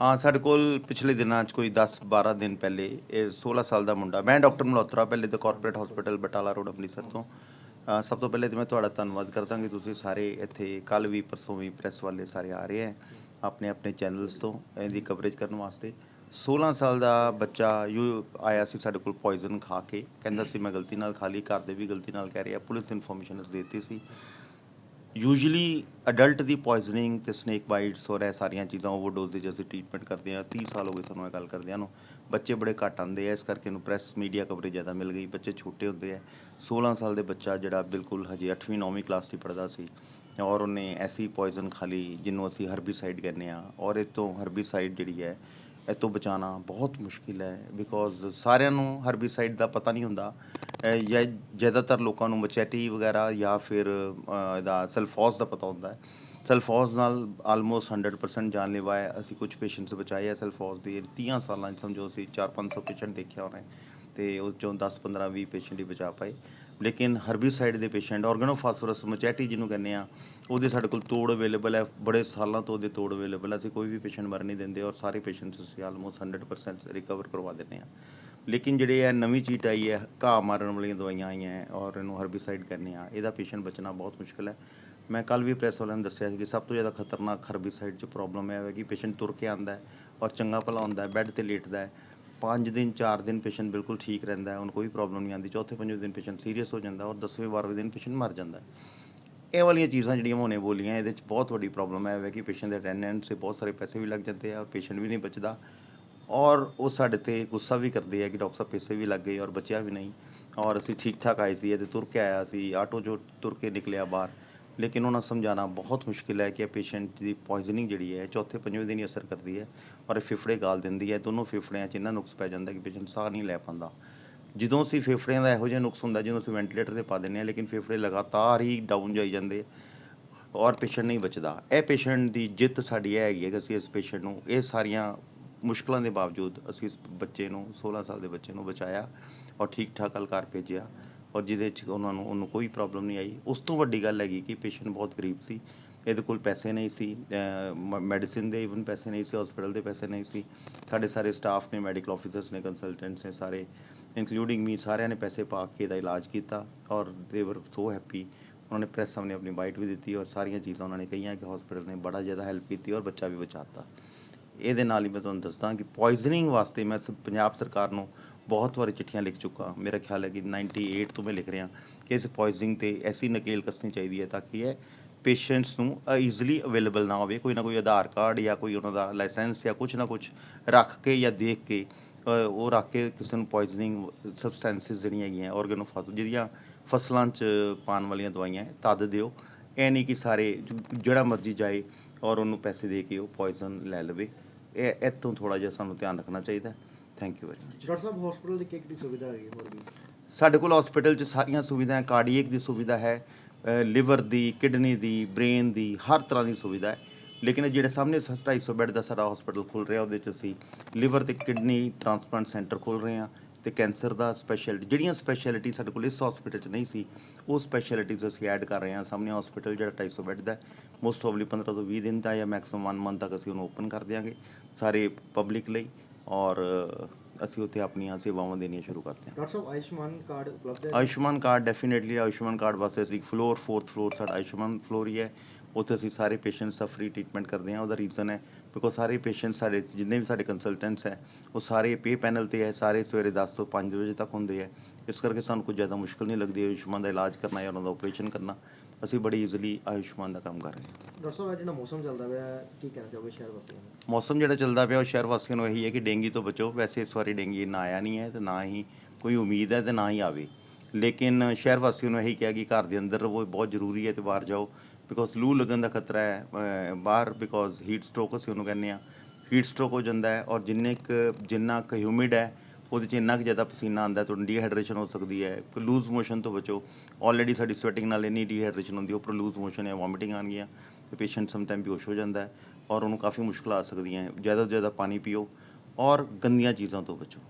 ਹਾਂ ਸਾਡੇ ਕੋਲ ਪਿਛਲੇ ਦਿਨਾਂ 'ਚ ਕੋਈ 10 12 ਦਿਨ ਪਹਿਲੇ ਇਹ 16 ਸਾਲ ਦਾ ਮੁੰਡਾ ਮੈਂ ਡਾਕਟਰ ਮਲਹੋਤਰਾ ਪਹਿਲੇ ਤਾਂ corporate hospital Batala road Amritsar ਤੋਂ। ਅ, ਸਭ ਤੋਂ ਪਹਿਲੇ ਤਾਂ ਮੈਂ ਤੁਹਾਡਾ ਧੰਨਵਾਦ ਕਰਦਾ ਕਿ ਤੁਸੀਂ ਸਾਰੇ ਇੱਥੇ ਕੱਲ ਵੀ ਪਰਸੋਂ ਵੀ ਪ੍ਰੈਸ ਵਾਲੇ ਸਾਰੇ ਆ ਰਹੇ ਹੈ ਆਪਣੇ ਆਪਣੇ ਚੈਨਲਸ ਤੋਂ ਇਹਦੀ ਕਵਰੇਜ ਕਰਨ ਵਾਸਤੇ। 16 ਸਾਲ ਦਾ ਬੱਚਾ ਯੂ ਆਇਆ ਸੀ ਸਾਡੇ ਕੋਲ ਪੋਇਜ਼ਨ ਖਾ ਕੇ ਕਹਿੰਦਾ ਸੀ ਮੈਂ ਗਲਤੀ ਨਾਲ ਖਾ ਲਈ ਘਰ ਦੇ ਵੀ ਗਲਤੀ ਨਾਲ ਕਹਿ ਰਿਹਾ ਪੁਲਿਸ ਇਨਫੋਰਮੇਸ਼ਨ ਅਸੀਂ ਦਿੱਤੀ ਸੀ। ਯੂਜੂਲੀ ਅਡਲਟ ਦੀ ਪੋਇਜ਼ਨਿੰਗ ਤੇ ਸਨੇਕ ਬਾਈਟਸ ਔਰ ਇਹ ਸਾਰੀਆਂ ਚੀਜ਼ਾਂ ਓਵਰਡੋਜ਼ ਦੇ ਜੇ ਅਸੀਂ ਟ੍ਰੀਟਮੈਂਟ ਕਰਦੇ ਆ 30 ਸਾਲ ਹੋ ਗਏ ਸਾਨੂੰ ਇਹ ਗੱਲ ਕਰਦਿਆਂ ਨੂੰ ਬੱਚੇ ਬੜੇ ਘੱਟ ਆਉਂਦੇ ਆ, ਇਸ ਕਰਕੇ ਨੂੰ ਪ੍ਰੈਸ ਮੀਡੀਆ ਕਵਰੇਜ ਜ਼ਿਆਦਾ ਮਿਲ ਗਈ। ਬੱਚੇ ਛੋਟੇ ਹੁੰਦੇ ਆ। 16 ਸਾਲ ਦੇ ਬੱਚਾ ਜਿਹੜਾ ਬਿਲਕੁਲ ਹਜੇ 8ਵੀਂ 9ਵੀਂ ਕਲਾਸ 'ਚ ਪੜਦਾ ਸੀ ਔਰ ਉਹਨੇ ਐਸੀ ਪੋਇਜ਼ਨ ਖਾਲੀ ਜਿਹਨੂੰ ਅਸੀਂ ਹਰਬੀਸਾਈਡ ਕਹਿੰਦੇ ਆ ਔਰ ਇਹ ਤੋਂ ਹਰਬੀਸਾਈਡ ਜਿਹੜੀ ਹੈ, ਇਹ ਤੋਂ ਬਚਾਉਣਾ ਬਹੁਤ ਮੁਸ਼ਕਿਲ ਹੈ ਬਿਕੋਜ਼ ਸਾਰਿਆਂ ਨੂੰ ਹਰਬੀਸਾਈਡ ਦਾ ਪਤਾ ਨਹੀਂ ਹੁੰਦਾ। ਜਾਂ ਜ਼ਿਆਦਾਤਰ ਲੋਕਾਂ ਨੂੰ ਮਚੈਟੀ ਵਗੈਰਾ ਜਾਂ ਫਿਰ ਇਹਦਾ ਸਲਫੋਸ ਦਾ ਪਤਾ ਹੁੰਦਾ ਹੈ। ਸਲਫੋਸ ਨਾਲ ਆਲਮੋਸਟ 100% ਜਾਨਲੇਵਾ ਹੈ ਅਸੀਂ ਕੁਝ ਪੇਸ਼ੈਂਟਸ ਬਚਾਏ ਆ ਸਲਫੋਸ ਦੇ। 30 ਸਾਲਾਂ 'ਚ ਸਮਝੋ ਅਸੀਂ 4-500 ਪੇਸ਼ੈਂਟ ਦੇਖਿਆ ਉਹਨੇ ਤੇ ਉਹ ਚੋਂ 10 15 20 ਪੇਸ਼ੈਂਟ ਹੀ ਬਚਾ ਪਾਏ। ਲੇਕਿਨ ਹਰਬੀਸਾਈਡ ਦੇ ਪੇਸ਼ੈਂਟ ਆਰਗੈਨੋਫਾਸਫੋਰਸ ਮਚੈਟੀ ਜਿਹਨੂੰ ਕਹਿੰਦੇ ਆ, ਉਹਦੇ ਸਾਡੇ ਕੋਲ ਤੋੜ ਅਵੇਲੇਬਲ ਹੈ। ਬੜੇ ਸਾਲਾਂ ਤੋਂ ਉਹਦੇ ਤੋੜ ਅਵੇਲੇਬਲ ਹੈ। ਅਸੀਂ ਕੋਈ ਵੀ ਪੇਸ਼ੈਂਟ ਮਰ ਨਹੀਂ ਦਿੰਦੇ ਔਰ ਸਾਰੇ ਪੇਸ਼ੈਂਟਸ ਅਸੀਂ ਆਲਮੋਸਟ 100% ਰਿਕਵਰ ਕਰਵਾ ਦਿੰਦੇ ਆ ਲੇਕਿਨ ਜਿਹੜੇ ਇਹ ਨਵੀਂ ਚੀਜ਼ ਆਈ ਹੈ, ਘਾਹ ਮਾਰਨ ਵਾਲੀਆਂ ਦਵਾਈਆਂ ਆਈਆਂ ਹੈ ਔਰ ਇਹਨੂੰ ਹਰਬੀਸਾਈਡ ਕਹਿੰਦੇ ਆ ਇਹਦਾ ਪੇਸ਼ੈਂਟ ਬਚਣਾ ਬਹੁਤ ਮੁਸ਼ਕਲ ਹੈ। ਮੈਂ ਕੱਲ ਵੀ ਪ੍ਰੈਸ ਵਾਲਿਆਂ ਨੂੰ ਦੱਸਿਆ ਸੀ ਕਿ ਸਭ ਤੋਂ ਜ਼ਿਆਦਾ ਖਤਰਨਾਕ ਹਰਬੀਸਾਈਡ 'ਚ ਪ੍ਰੋਬਲਮ ਇਹ ਹੈ ਕਿ ਪੇਸ਼ੈਂਟ ਤੁਰ ਕੇ ਆਂਦਾ ਹੈ ਔਰ ਚੰਗਾ ਭਲਾ ਹੁੰਦਾ ਹੈ ਬੈੱਡ ਤੇ ਲੇਟਦਾ ਹੈ। ਪੰਜ ਦਿਨ, ਚਾਰ ਦਿਨ ਪੇਸ਼ੈਂਟ ਬਿਲਕੁਲ ਠੀਕ ਰਹਿੰਦਾ ਹੈ, ਉਹਨੂੰ ਕੋਈ ਪ੍ਰੋਬਲਮ ਨਹੀਂ ਆਉਂਦੀ। ਚੌਥੇ, ਪੰਜਵੇਂ ਦਿਨ ਪੇਸ਼ੈਂਟ ਸੀਰੀਅਸ ਹੋ ਜਾਂਦਾ ਔਰ 10ਵੇਂ 12ਵੇਂ ਦਿਨ ਪੇਸ਼ੈਂਟ ਮਰ ਜਾਂਦਾ ਇਹ ਵਾਲੀਆਂ ਚੀਜ਼ਾਂ ਜਿਹੜੀਆਂ ਹੋਣੇ ਬੋਲੀਆਂ, ਇਹਦੇ 'ਚ ਬਹੁਤ ਵੱਡੀ ਪ੍ਰੋਬਲਮ ਹੈ ਕਿ ਪੇਸ਼ੈਂਟ ਦੇ ਅਟੈਂਡੈਂਸ 'ਤੇ ਬਹੁਤ ਸਾਰੇ ਪੈਸੇ ਵੀ ਲੱਗ ਜਾਂਦੇ ਆ ਔਰ ਪੇਸ਼ੈਂਟ ਵੀ ਨਹੀਂ ਬਚਦਾ। ਔਰ ਉਹ ਸਾਡੇ ਤੇ ਗੁੱਸਾ ਵੀ ਕਰਦੇ ਆ ਕਿ ਡਾਕਟਰ ਸਾਹਿਬ ਪੈਸੇ ਵੀ ਲੱਗ ਗਏ ਔਰ ਬਚਿਆ ਵੀ ਨਹੀਂ। ਔਰ ਅਸੀਂ ਠੀਕ ਠਾਕ ਆਏ ਸੀ ਤੇ ਤੁਰ ਕੇ ਆਇਆ ਸੀ, ਆਟੋ ਜੋ ਤੁਰ ਕੇ ਨਿਕਲਿਆ ਬਾਹਰ। ਲੇਕਿਨ ਉਹਨਾਂ ਨੂੰ ਸਮਝਾਉਣਾ ਬਹੁਤ ਮੁਸ਼ਕਿਲ ਹੈ ਕਿ ਇਹ ਪੇਸ਼ੈਂਟ ਦੀ ਪੋਇਜ਼ਨਿੰਗ ਜਿਹੜੀ ਹੈ ਚੌਥੇ ਪੰਜਵੇਂ ਦਿਨ ਹੀ ਅਸਰ ਕਰਦੀ ਹੈ ਔਰ ਇਹ ਫਿਫੜੇ ਗਾਲ ਦਿੰਦੀ ਹੈ। ਦੋਨੋਂ ਫਿਫੜਿਆਂ 'ਚ ਇੰਨਾ ਨੁਕਸ ਪੈ ਜਾਂਦਾ ਕਿ ਪੇਸ਼ੈਂਟ ਸਾਹ ਨਹੀਂ ਲੈ ਪਾਉਂਦਾ। ਜਦੋਂ ਅਸੀਂ ਫੇਫੜਿਆਂ ਦਾ ਇਹੋ ਜਿਹਾ ਨੁਕਸ ਹੁੰਦਾ ਜਿਹਨੂੰ ਅਸੀਂ ਵੈਂਟੀਲੇਟਰ ਤੇ ਪਾ ਦਿੰਦੇ ਹਾਂ, ਲੇਕਿਨ ਫੇਫੜੇ ਲਗਾਤਾਰ ਹੀ ਡਾਊਨ ਜਾਈ ਜਾਂਦੇ ਔਰ ਪੇਸ਼ੈਂਟ ਨਹੀਂ ਬਚਦਾ। ਇਹ ਪੇਸ਼ੈਂਟ ਦੀ ਜਿੱਤ ਸਾਡੀ ਇਹ ਹੈਗੀ ਹੈ ਕਿ ਅਸੀਂ ਇਸ ਪੇਸ਼ੈਂਟ ਨੂੰ ਇਹ ਸਾਰੀਆਂ ਮੁਸ਼ਕਲਾਂ ਦੇ ਬਾਵਜੂਦ ਅਸੀਂ ਇਸ ਬੱਚੇ ਨੂੰ 16 ਸਾਲ ਦੇ ਬੱਚੇ ਨੂੰ ਬਚਾਇਆ ਔਰ ਠੀਕ ਠਾਕ ਹਲਕਾਰ ਭੇਜਿਆ ਔਰ ਜਿਹਦੇ 'ਚ ਉਹਨਾਂ ਨੂੰ, ਉਹਨੂੰ ਕੋਈ ਪ੍ਰੋਬਲਮ ਨਹੀਂ ਆਈ। ਉਸ ਤੋਂ ਵੱਡੀ ਗੱਲ ਹੈਗੀ ਕਿ ਪੇਸ਼ੈਂਟ ਬਹੁਤ ਗਰੀਬ ਸੀ। ਇਹਦੇ ਕੋਲ ਪੈਸੇ ਨਹੀਂ ਸੀ ਮੈਡੀਸਿਨ ਦੇ ਇਵਨ ਪੈਸੇ ਨਹੀਂ ਸੀ ਹਸਪੀਟਲ ਦੇ ਪੈਸੇ ਨਹੀਂ ਸੀ। ਸਾਡੇ ਸਾਰੇ ਸਟਾਫ ਨੇ ਮੈਡੀਕਲ ਆਫੀਸਰਸ ਨੇ ਕੰਸਲਟੈਂਟਸ ਨੇ ਸਾਰੇ ਇਨਕਲੂਡਿੰਗ ਮੀ ਸਾਰਿਆਂ ਨੇ ਪੈਸੇ ਪਾ ਕੇ ਇਹਦਾ ਇਲਾਜ ਕੀਤਾ ਔਰ ਦੇ ਵਰ ਸੋ ਹੈਪੀ ਉਹਨਾਂ ਨੇ ਪ੍ਰੈਸ ਸਾਹਮਣੇ ਆਪਣੀ ਬਾਈਟ ਵੀ ਦਿੱਤੀ ਔਰ ਸਾਰੀਆਂ ਚੀਜ਼ਾਂ ਉਹਨਾਂ ਨੇ ਕਹੀਆਂ ਕਿ ਹਸਪੀਟਲ ਨੇ ਬੜਾ ਜ਼ਿਆਦਾ ਹੈਲਪ ਕੀਤੀ ਔਰ ਬੱਚਾ ਵੀ ਬਚਾਤਾ ਇਹਦੇ ਨਾਲ ਹੀ ਮੈਂ ਤੁਹਾਨੂੰ ਦੱਸਦਾ ਕਿ ਪੋਇਜ਼ਨਿੰਗ ਵਾਸਤੇ ਮੈਂ ਸ- ਪੰਜਾਬ ਸਰਕਾਰ ਨੂੰ ਬਹੁਤ ਵਾਰੀ ਚਿੱਠੀਆਂ ਲਿਖ ਚੁੱਕਾ। ਮੇਰਾ ਖਿਆਲ ਹੈ ਕਿ 98 ਤੋਂ ਮੈਂ ਲਿਖ ਰਿਹਾ ਕਿ ਇਸ ਪੋਇਜ਼ਨਿੰਗ ਤੇ ਐਸੀ ਨਕੇਲ ਕੱਸਣੀ ਚਾਹੀਦੀ ਹੈ ਤਾਂ ਕਿ ਇਹ ਪੇਸ਼ੈਂਟਸ ਨੂੰ ਈਜ਼ੀਲੀ ਅਵੇਲੇਬਲ ਨਾ ਹੋਵੇ। ਕੋਈ ਨਾ ਕੋਈ ਆਧਾਰ ਕਾਰਡ ਜਾਂ ਕੋਈ ਉਹਨਾਂ ਦਾ ਲਾਇਸੈਂਸ ਜਾਂ ਕੁਝ ਨਾ ਕੁਝ ਰੱਖ ਕੇ ਜਾਂ ਦੇਖ ਕੇ ਉਹ ਰੱਖ ਕੇ ਕਿਸੇ ਨੂੰ ਪੋਇਜ਼ਨਿੰਗ ਸਬਸਟੈਂਸਸ ਜਿਹੜੀਆਂ ਹੈਗੀਆਂ ਆਰਗੈਨੋਫਾਸ ਜਿਹੜੀਆਂ ਫਸਲਾਂ 'ਚ ਪਾਣ ਵਾਲੀਆਂ ਦਵਾਈਆਂ ਹੈ, ਤਦ ਦਿਓ। ਇਹ ਨਹੀਂ ਕਿ ਸਾਰੇ ਜਿਹੜਾ ਮਰਜ਼ੀ ਜਾਏ ਔਰ ਉਹਨੂੰ ਪੈਸੇ ਦੇ ਕੇ ਉਹ ਪੋਇਜ਼ਨ ਲੈ ਲਵੇ। ਇਹ ਇੱਥੋਂ ਥੋੜਾ ਜਿਹਾ ਸਾਨੂੰ ਧਿਆਨ ਰੱਖਣਾ ਚਾਹੀਦਾ। Thank you very much doctor Sahib hospital ਦੀ ਸੁਵਿਧਾ ਹੈਗੀ ਹੋਰ ਵੀ? ਸਾਡੇ ਕੋਲ ਹਸਪੀਟਲ 'ਚ ਸਾਰੀਆਂ ਸੁਵਿਧਾਵਾਂ ਕਾਰਡੀਅਕ ਦੀ ਸੁਵਿਧਾ ਹੈ ਲਿਵਰ ਦੀ ਕਿਡਨੀ ਦੀ ਬ੍ਰੇਨ ਦੀ ਹਰ ਤਰ੍ਹਾਂ ਦੀ ਸੁਵਿਧਾ ਹੈ। ਲੇਕਿਨ ਜਿਹੜੇ ਸਾਹਮਣੇ ਸ- 250 ਬੈੱਡ ਦਾ ਸਾਡਾ ਹਸਪੀਟਲ ਖੁੱਲ ਰਿਹਾ ਉਹਦੇ 'ਚ ਅਸੀਂ ਲਿਵਰ ਤੇ ਕਿਡਨੀ ਟ੍ਰਾਂਸਪਲਾਂਟ ਸੈਂਟਰ ਖੋਲ ਰਹੇ ਹਾਂ। ਤੇ ਕੈਂਸਰ ਦਾ ਸਪੈਸ਼ਲਿਟੀ ਜਿਹੜੀਆਂ ਸਪੈਸ਼ਲਿਟੀ ਸਾਡੇ ਕੋਲ ਇਸ ਹਸਪੀਟਲ 'ਚ ਨਹੀਂ ਸੀ ਉਹ ਸਪੈਸ਼ਲਿਟੀਜ਼ ਅਸੀਂ ਐਡ ਕਰ ਰਹੇ ਹਾਂ। ਸਾਹਮਣੇ ਹਸਪੀਟਲ ਜਿਹੜਾ 250 ਬੈੱਡ ਦਾ ਮੋਸਟ ਪ੍ਰੋਬਬਲੀ 15 ਤੋਂ 20 ਦਿਨ ਦਾ ਜਾਂ ਮੈਕਸਿਮਮ 1 ਮੰਥ ਤੱਕ ਅਸੀਂ ਉਹਨੂੰ ਓਪਨ ਕਰ ਦਿਆਂਗੇ ਸਾਰੇ ਪਬਲਿਕ ਲਈ ਔਰ ਅਸੀਂ ਉੱਥੇ ਆਪਣੀਆਂ ਸੇਵਾਵਾਂ ਦੇਣੀਆਂ ਸ਼ੁਰੂ ਕਰਦੇ ਹਾਂ ਡਾਕਟਰ ਸਾਹਿਬ ਆਯੁਸ਼ਮਾਨ ਕਾਰਡ ਉਪਲਬਧ ਹੈ? Ayushman card definitely Ayushman card ਵਾਸਤੇ ਅਸੀਂ ਫਲੋਰ ਫੋਰਥ ਫਲੋਰ ਸਾਡਾ ਆਯੁਸ਼ਮਾਨ ਫਲੋਰ ਹੀ ਹੈ। ਉੱਥੇ ਅਸੀਂ ਸਾਰੇ ਪੇਸ਼ੈਂਟਸ ਦਾ ਫ੍ਰੀ ਟ੍ਰੀਟਮੈਂਟ ਕਰਦੇ ਹਾਂ ਉਹਦਾ ਰੀਜ਼ਨ ਹੈ ਬਿਕੋਜ਼ ਸਾਰੇ ਪੇਸ਼ੈਂਟ ਸਾਡੇ ਜਿੰਨੇ ਵੀ ਸਾਡੇ ਕੰਸਲਟੈਂਟਸ ਹੈ ਉਹ ਸਾਰੇ ਪੇ ਪੈਨਲ ਤੇ ਹੈ ਸਾਰੇ ਸਵੇਰੇ 10 ਤੋਂ 5 ਵਜੇ ਤੱਕ ਹੁੰਦੇ ਹੈ। ਇਸ ਕਰਕੇ ਸਾਨੂੰ ਕੋਈ ਜ਼ਿਆਦਾ ਮੁਸ਼ਕਲ ਨਹੀਂ ਲੱਗਦੀ ਆਯੁਸ਼ਮਾਨ ਦਾ ਇਲਾਜ ਕਰਨਾ ਜਾਂ ਉਹਨਾਂ ਦਾ ਆਪਰੇਸ਼ਨ ਕਰਨਾ। ਅਸੀਂ ਬੜੀ ਈਜ਼ੀਲੀ ਆਯੁਸ਼ਮਾਨ ਦਾ ਕੰਮ ਕਰ ਰਹੇ ਹਾਂ। ਡਾਕਟਰ ਸਾਹਿਬ ਜਿਹੜਾ ਮੌਸਮ ਚੱਲਦਾ ਪਿਆ ਕੀ ਕਹਿਣਾ ਚਾਹੋਗੇ ਸ਼ਹਿਰ ਵਾਸੀਆਂ ਨੂੰ? ਮੌਸਮ ਜਿਹੜਾ ਚੱਲਦਾ ਪਿਆ ਉਹ ਸ਼ਹਿਰ ਵਾਸੀਆਂ ਨੂੰ ਇਹੀ ਹੈ ਕਿ ਡੇਂਗੀ ਤੋਂ ਬਚੋ। ਵੈਸੇ ਇਸ ਵਾਰੀ ਡੇਂਗੀ ਨਾ ਆਇਆ ਨਹੀਂ ਹੈ ਤੇ ਨਾ ਹੀ ਕੋਈ ਉਮੀਦ ਹੈ ਤੇ ਨਾ ਹੀ ਆਵੇ। ਲੇਕਿਨ ਸ਼ਹਿਰ ਵਾਸੀਆਂ ਨੂੰ ਇਹੀ ਕਿਹਾ ਕਿ ਘਰ ਦੇ ਅੰਦਰ ਰਹੋ ਬਹੁਤ ਜ਼ਰੂਰੀ ਹੈ ਤੇ ਬਾਹਰ ਜਾਓ। ਬਿਕੋਜ਼ ਲੂ ਲੱਗਣ ਦਾ ਖਤਰਾ ਹੈ ਬਾਹਰ ਬਿਕੋਜ਼ ਹੀਟ ਸਟ੍ਰੋਕ ਅਸੀਂ ਉਹਨੂੰ ਕਹਿੰਦੇ ਆ ਹੀਟ ਸਟ੍ਰੋਕ ਹੋ ਜਾਂਦਾ ਹੈ ਔਰ ਜਿੰਨੇ ਕੁ, ਜਿੰਨਾ ਕੁ ਹਿਊਮਿਡ ਹੈ, ਉਹਦੇ 'ਚ ਇੰਨਾ ਕੁ ਜ਼ਿਆਦਾ ਪਸੀਨਾ ਆਉਂਦਾ ਤੁਹਾਨੂੰ ਡੀਹਾਈਡਰੇਸ਼ਨ ਹੋ ਸਕਦੀ ਹੈ। ਲੂਜ਼ ਮੋਸ਼ਨ ਤੋਂ ਬਚੋ। ਆਲਰੇਡੀ ਸਾਡੀ ਸਵੈਟਿੰਗ ਨਾਲ ਇੰਨੀ ਡੀਹਾਈਡਰੇਸ਼ਨ ਹੁੰਦੀ ਹੈ, ਉੱਪਰ ਲੂਜ਼ ਮੋਸ਼ਨ ਹੈ ਵੋਮਿਟਿੰਗ ਆਉਣਗੀਆਂ, ਤੇ ਪੇਸ਼ੈਂਟ ਸਮਟਾਈਮ ਬੇਹੋਸ਼ ਹੋ ਜਾਂਦਾ ਹੈ ਔਰ ਉਹਨੂੰ ਕਾਫੀ ਮੁਸ਼ਕਲਾਂ ਆ ਸਕਦੀਆਂ ਹੈ। ਜ਼ਿਆਦਾ ਤੋਂ ਜ਼ਿਆਦਾ ਪਾਣੀ ਪੀਓ ਔਰ ਗੰਦੀਆਂ ਚੀਜ਼ਾਂ ਤੋਂ ਬਚੋ।